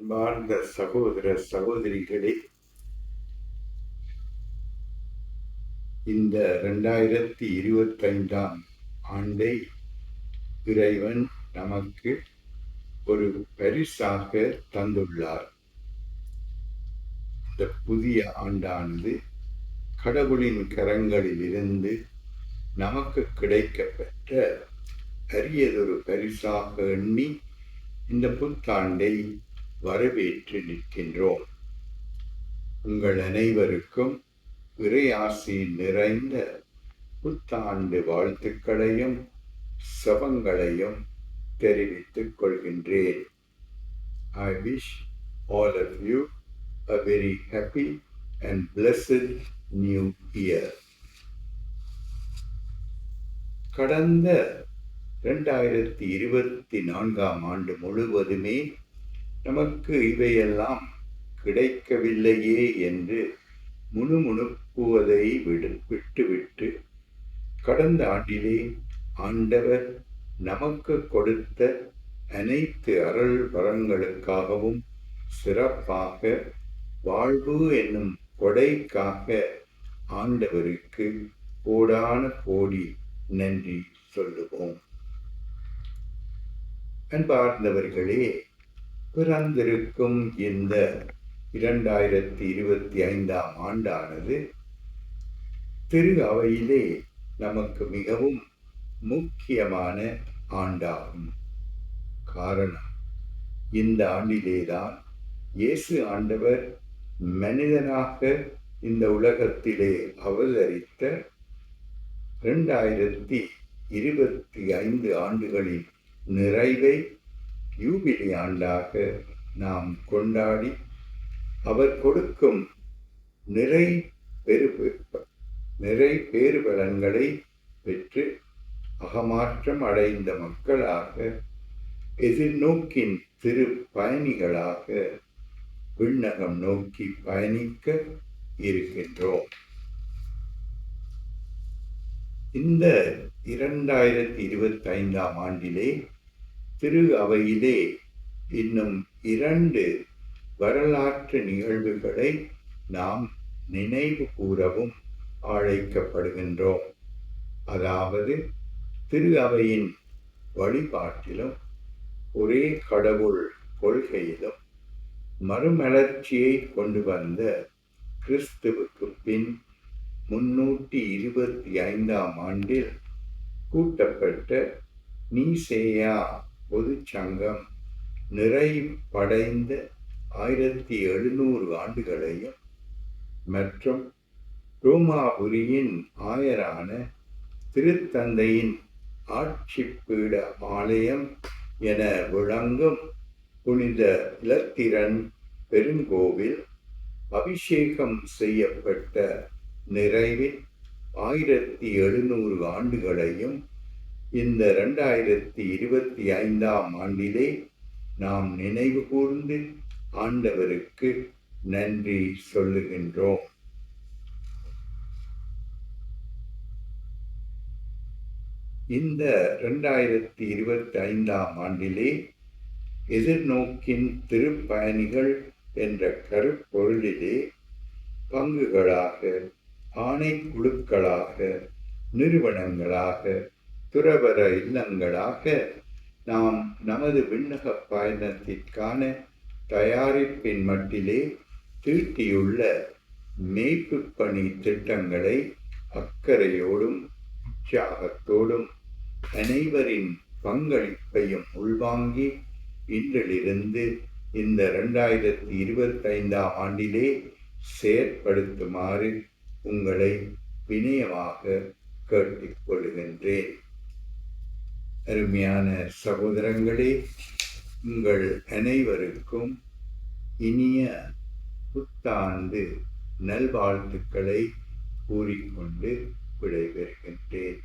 அன்பார்ந்த சகோதர சகோதரிகளே இந்த ரெண்டாயிரத்தி இருபத்தைந்தாம் ஆண்டை இறைவன் நமக்கு ஒரு பரிசாக தந்துள்ளார். இந்த புதிய ஆண்டானது கடவுளின் கரங்களில் இருந்து நமக்கு கிடைக்கப்பெற்ற அரியதொரு பரிசாக எண்ணி இந்த புத்தாண்டை வரவேற்று நிற்கின்றோம். உங்கள் அனைவருக்கும் இறையாசி நிறைந்த புத்தாண்டு வாழ்த்துக்களையும் சபங்களையும் தெரிவித்துக் கொள்கின்றேன். I wish all of you a very happy and blessed new year கடந்த ரெண்டாயிரத்தி இருபத்தி நான்காம் ஆண்டு முழுவதுமே நமக்கு இவையெல்லாம் கிடைக்கவில்லையே என்று முணுமுணுப்புவதை விடு விட்டுவிட்டு கடந்த ஆண்டிலே ஆண்டவர் நமக்கு கொடுத்த அனைத்து அருள் வரங்களுக்காகவும் சிறப்பாக வாழ்வு என்னும் கொடைக்காக ஆண்டவருக்கு கோடான கோடி நன்றி சொல்லுவோம். அன்பார்ந்தவர்களே பிறந்திருக்கும் இந்த இரண்டாயிரத்தி இருபத்தி ஐந்தாம் ஆண்டானது திரு அவையிலே நமக்கு மிகவும் முக்கியமான ஆண்டாகும். காரணம் இந்த ஆண்டிலேதான் இயேசு ஆண்டவர் மனிதனாக இந்த உலகத்திலே அவதரித்த இரண்டாயிரத்தி இருபத்தி ஐந்து ஆண்டுகளின் நிறைவை யூபிலி ஆண்டாக நாம் கொண்டாடி அவர் கொடுக்கும் நிறை பெரு நிறை பேறுபலன்களை பெற்று அகமாற்றம் அடைந்த மக்களாக எதிர்நோக்கின் திரு பயணிகளாக விண்ணகம் நோக்கி பயணிக்க இருக்கின்றோம். இந்த இரண்டாயிரத்தி இருபத்தி ஐந்தாம் ஆண்டிலே திரு அவையிலே இன்னும் இரண்டு வரலாற்று நிகழ்வுகளை நாம் நினைவு கூறவும் அழைக்கப்படுகின்றோம். அதாவது திரு அவையின் வழிபாட்டிலும் ஒரே கடவுள் கொள்கையிலும் மறுமலர்ச்சியை கொண்டு வந்த கிறிஸ்துவுக்கு பின் முன்னூற்றி இருபத்தி ஐந்தாம் ஆண்டில் கூட்டப்பட்ட நீசேயா பொதுச்சங்கம் நிறைவடைந்த ஆயிரத்தி எழுநூறு ஆண்டுகளையும் மற்றும் ரோமாபுரியின் ஆயரான திருத்தந்தையின் ஆட்சிப்பீட ஆலயம் என விளங்கும் புனித இலத்திரன் பெருங்கோவில் அபிஷேகம் செய்யப்பட்ட நிறைவில் ஆயிரத்தி எழுநூறு ஆண்டுகளையும் இந்த ரெண்டாயிரத்தி இருபத்தி ஐந்தாம் ஆண்டிலே நாம் நினைவு கூர்ந்து ஆண்டவருக்கு நன்றி சொல்லுகின்றோம். இந்த ரெண்டாயிரத்தி இருபத்தி ஐந்தாம் ஆண்டிலே எதிர்நோக்கின் திருப்பயணிகள் என்ற கருப்பொருளிலே பங்குகளாக ஆணை குழுக்களாக நிறுவனங்களாக துறவர இல்லங்களாக நாம் நமது விண்ணக பயணத்திற்கான தயாரிப்பின் மட்டிலே தீட்டியுள்ள மேய்ப்பு பணி திட்டங்களை அக்கறையோடும் உற்சாகத்தோடும் அனைவரின் பங்களிப்பையும் உள்வாங்கி இன்றிலிருந்து இந்த ரெண்டாயிரத்தி இருபத்தைந்தாம் ஆண்டிலே செயற்படுத்துமாறு உங்களை வினயமாக கேட்டுக்கொள்கின்றேன் அருமையான சகோதரங்களே உங்கள் அனைவருக்கும் இனிய புத்தாண்டு நல்வாழ்த்துக்களை கூறிக்கொண்டு விடைபெறுகின்றேன்.